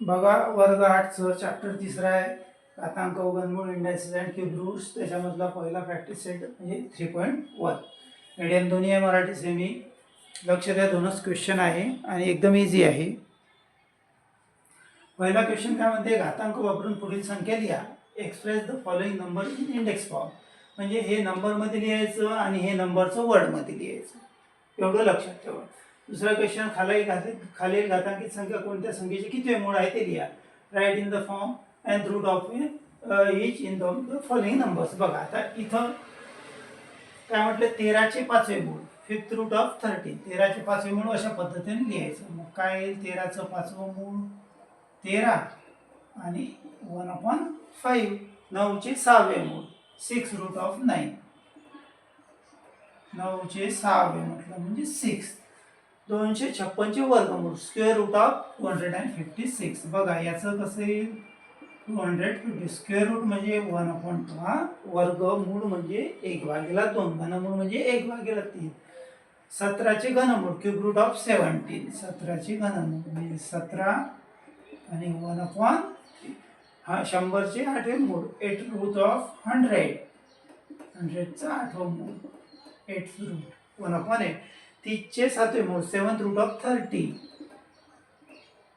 बघा वर्ग आठचं चॅप्टर तिसरा आहे. घातांक घनमूळ इंडायसिस अँड क्यूब रूट्स त्याच्यामधला पहिला प्रॅक्टिस सेट म्हणजे थ्री पॉईंट वन मीडियम दोन्ही आहे मराठी सेमी लक्ष द्या दोनच क्वेश्चन आहे आणि एकदम इझी आहे. पहिला क्वेश्चन काय म्हणते? घातांक वापरून पुढील संख्या लिहा. Express the following number in index form म्हणजे हे नंबरमध्ये लिहायचं आणि हे नंबरचं वर्डमध्ये लिहायचं. एवढं लक्षात ठेवा. दुसरा क्वेश्चन खाली घात खालील घातांकित संख्या कोणत्या? संख्येचे किती मूळ आहे ते लिहा. Write in the form and root of each in the following numbers बघा आता इथं काय म्हटलं? तेराचे पाचवे मूळ. फिफ्थ रूट ऑफ थर्टीन तेराचे पाचवे मूळ अशा पद्धतीने लिहायचं. मग काय येईल? तेराचं पाचवं मूळ तेरा आणि वन अपॉन फाईव्ह नऊचे सहावे मूळ. सिक्स रूट ऑफ नाईन नऊचे सहावे म्हटलं म्हणजे सिक्स दोनशे छप्पनचे वर्गमूळ. Square root of two hundred and fifty six बघा याचं कसं येईल? Two hundred fifty square root म्हणजे वन अपॉन टू हा? वर्गमूळ म्हणजे एक भागेला दोन. घनमूळ म्हणजे एक भागेला तीन. सतराचे घनमूळ. क्यूब रूट ऑफ सेवन्टीन सतराचे घनमूळ म्हणजे सतरा आणि वन अपॉन हा शंभरचे आठवे मूळ. एट रूट ऑफ हंड्रेड हंड्रेडचा आठवं मूळ. Eight root one upon eight तीसचे सातवे मोड सेवन्थ रूट ऑफ थर्टी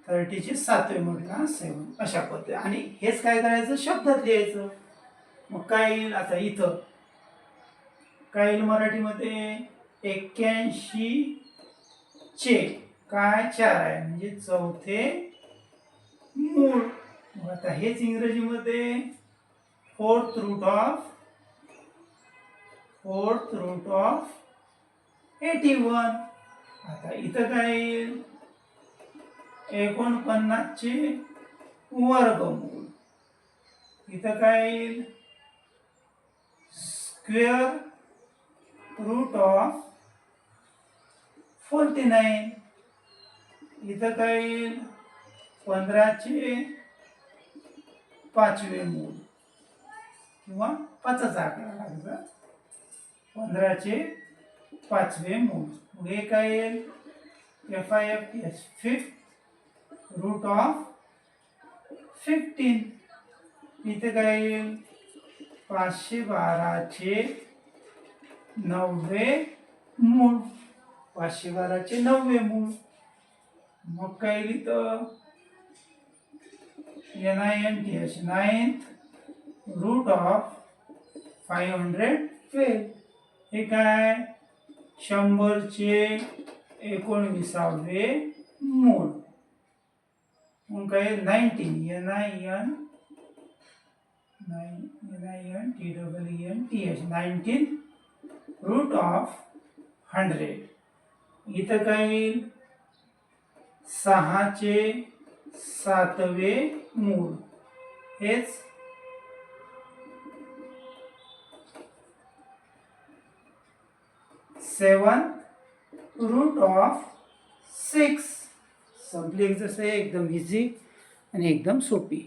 थर्टीचे सातवे म्हटला सेवन अशा पद्धती. आणि हेच काय करायचं? शब्दात लिहायचं. मग काय येईल? आता इथं. काय येईल मराठीमध्ये? एक्क्याऐंशी चे. काय? चार आहे. म्हणजे चौथे मूळ. मग आता हेच इंग्रजीमध्ये fourth root of fourth root of eighty one आता इथं काय येईल एकोणपन्नासचे वर्गमूळ इथं काय येईल square root of forty nine इथं काय येईल पंधराचे पाचवे मूळ. किंवा पाचच आकडा लागला. पंधराचे पाचवे मूळ. पुढे काय येईल? F I F S fifth root of fifteen इथे काय येईल? पाचशे बाराचे नववे मूळ. पाचशे बाराचे नववे मूळ. मग काय लिहितं N I N T H ninth root of five hundred twelve हे काय? शंभरचे एकोणविसावे मूळ. मग काय nineteen N I N nine N I N T double N T H nineteen root of hundred. इथं काय येईल? सहाचे सातवे मूळ. हेच सेवन रूट ऑफ सिक्स. संपली एक्झरसाईज एकदम इझी आणि एकदम सोपी.